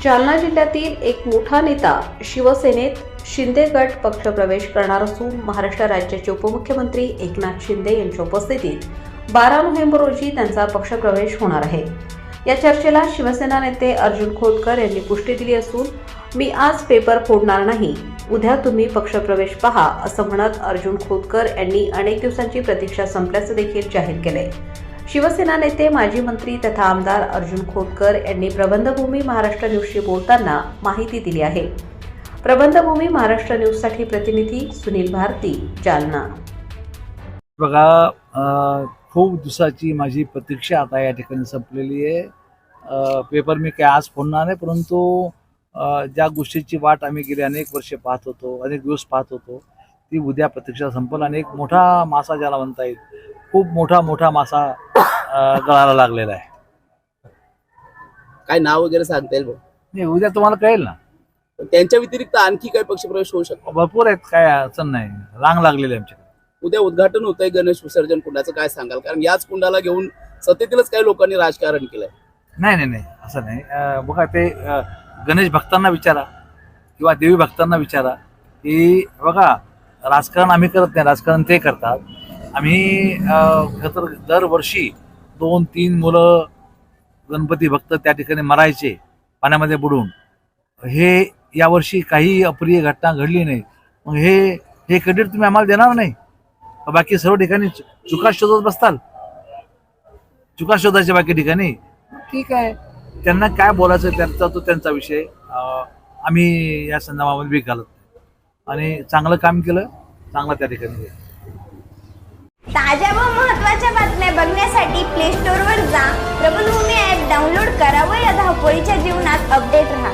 जालना जिल्ह्यातील एक मोठा नेता शिवसेनेत शिंदे गट पक्षप्रवेश करणार असून महाराष्ट्र राज्याचे उपमुख्यमंत्री एकनाथ शिंदे यांच्या उपस्थितीत बारा नोव्हेंबर रोजी त्यांचा पक्षप्रवेश होणार आहे. या चर्चेला शिवसेना नेते अर्जुन खोतकर यांनी पुष्टी दिली असून मी आज पेपर फोडणार नाही उद्या तुम्ही पक्षप्रवेश पहा असं म्हणत अर्जुन खोतकर यांनी अनेक दिवसांची प्रतीक्षा संपल्याचं देखील जाहीर केलंय. शिवसेना नेते माजी मंत्री तथा आमदार अर्जुन खोतकर यांनी प्रबंधभूमी महाराष्ट्र न्यूजशी बोलताना माहिती दिली आहे. प्रबंधभूमी महाराष्ट्र न्यूजसाठी प्रतिनिधी सुनील भारती जालना. बघा खूप दिवसाची माझी प्रतीक्षा आता या ठिकाणी संपलेली आहे. पेपर मी काय आज फोडणार नाही परंतु ज्या गोष्टीची वाट आम्ही गेली अनेक वर्षे पाहत होतो अनेक दिवस पाहत होतो ती उद्या प्रतीक्षा संपल आणि एक मोठा मासा ज्याला म्हणता येईल खूप मोठा मोठा मासा अ, गळायला लागलेला आहे. काय नाव वगैरे सांगता येईल भाऊ? नाही उद्या तुम्हाला कळेल ना. पण त्यांच्या व्यतिरिक्त आणखी काय पक्षप्रवेश होऊ शकतो. भरपूर आहेत काय अडचण नाही. रांग लागलेली आहे आमच्याकडे. उद्या उद्घाटन होतंय गणेश विसर्जन कुंडाचं काय सांगाल? कारण याच कुंडाला घेऊन सत्तेतीलच काही लोकांनी राजकारण केलंय. नाही नाही नाही असं नाही. अं, बघा ते अं, गणेश भक्तांना विचारा किंवा देवी भक्तांना विचारा की बघा राजकारण आम्ही करत नाही राजकारण ते करतात. आम्ही अं, तर दरवर्षी दोन तीन मुलं गणपती भक्त त्या ठिकाणी मरायचे पाण्यामध्ये बुडून. हे यावर्षी काही अप्रिय घटना घडली नाही. मग हे हे क्रेडिट तुम्ही आम्हाला देणार नाही? बाकी सर्व ठिकाणी चुका शोधत बसताल? चुका शोधायच्या बाकी ठिकाणी? ठीक आहे. त्यांना काय बोलायचं त्यांचा तो त्यांचा विषय. आम्ही या संदर्भामध्ये भीक घालत नाही. आणि चांगलं काम केलं चांगलं त्या ठिकाणी ताज्या व महत्त्वाच्या बातम्या बघण्यासाठी प्ले स्टोर वर जा. प्रबलभूमी ऍप डाउनलोड करा व या धावपळीच्या जीवनात अपडेट राहा.